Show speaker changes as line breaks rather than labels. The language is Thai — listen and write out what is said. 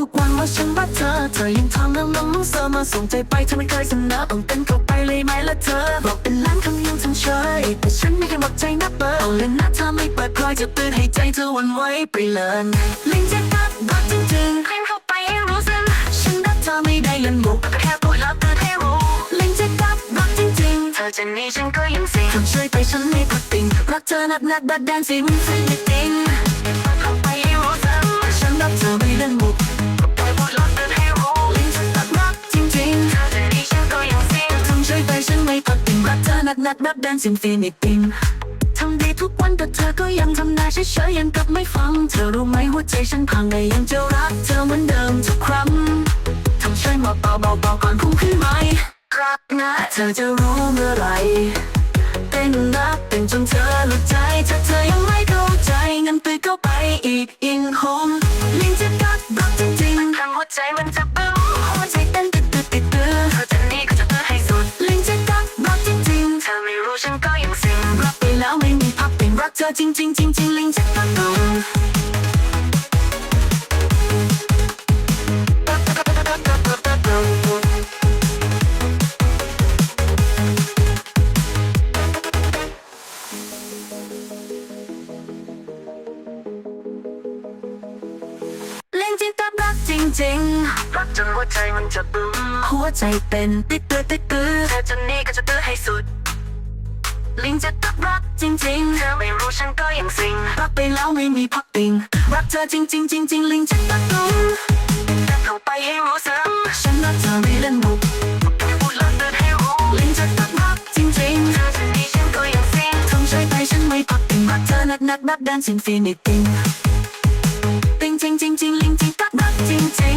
ทุกวันว่าฉันรักเธอ เธอยังทำแล้วน้องเสมาส่งใจไปเธอไม่เคยเสนอต้องเป็นเข้าไปเลยไหมละเธอ บอกเป็นล้านคำยังทำเฉยแต่ฉันไม่เคยบอกใจนับเบอร์เอาเลยนะเธอไม่เปิดเผยจะเตือนให้ใจเธอวันไหวไปเลยลิงจะกัดรักจริงๆใครเข้าไปให้รู้สึกฉันรักเธอไม่ได้เล่นมุกแค่พูดแล้วเตือนให้รู้ลิงจะกัดรักจริงๆเธอจะหนีฉันก็ยังสิงทำเฉยไปฉันไม่พักติงรักเธอนักนักดัดแดนสิมันฟิลิปปินส์ นักนักแบบแดนซิมฟีนิติงทำดีทุกวันแต่เธอก็ยังทำหน้าเฉยๆยังกับไม่ฟัง เธอรู้ไหมหัวใจฉันพังแต่ยังจะรักเธอเหมือนเดิมทุกครั้งทำช่วยมาเบาเบาก่อนพุ่งขึ้นไหมรักนะเธอจะรู้เมื่อไหรเต้นนักเต้นจนเธอหลุดใจถ้าเธอยังไม่เข้าใจงั้นไปก็ไปอีกอิงโฮมลิงจะกัดรักจริงๆทางหัวใจมันจะ อจริงจริงจริงจริงลิงจะกักตุงลิงจะกักรักจริงๆรักจนหัวใจมันจะบึ้มหัวใจเป็นติดเตื้อติดเตื้อเธอจะหนีก็จะเตื้อให้สุด ลิงจะตักรักจริงๆ เธอไม่รู้ฉันก็ยังสิง รักไปแล้วไม่มีพักติง รักเธอจริงๆจริงๆลิงจะตักตุงแต่เข้าไปให้รู้ซ้ำฉันรักเธอไม่เล่นมุกพูดแล้วเตือนให้รู้ ลิงจะตักรักจริงๆ เธอจะหนีฉันก็ยังสิงทำใจไปฉันไม่พักติง รักเธอนักนักแบบแดนซินฟินิติงติงจริงจริงจริงลิงจริงตักรักจริง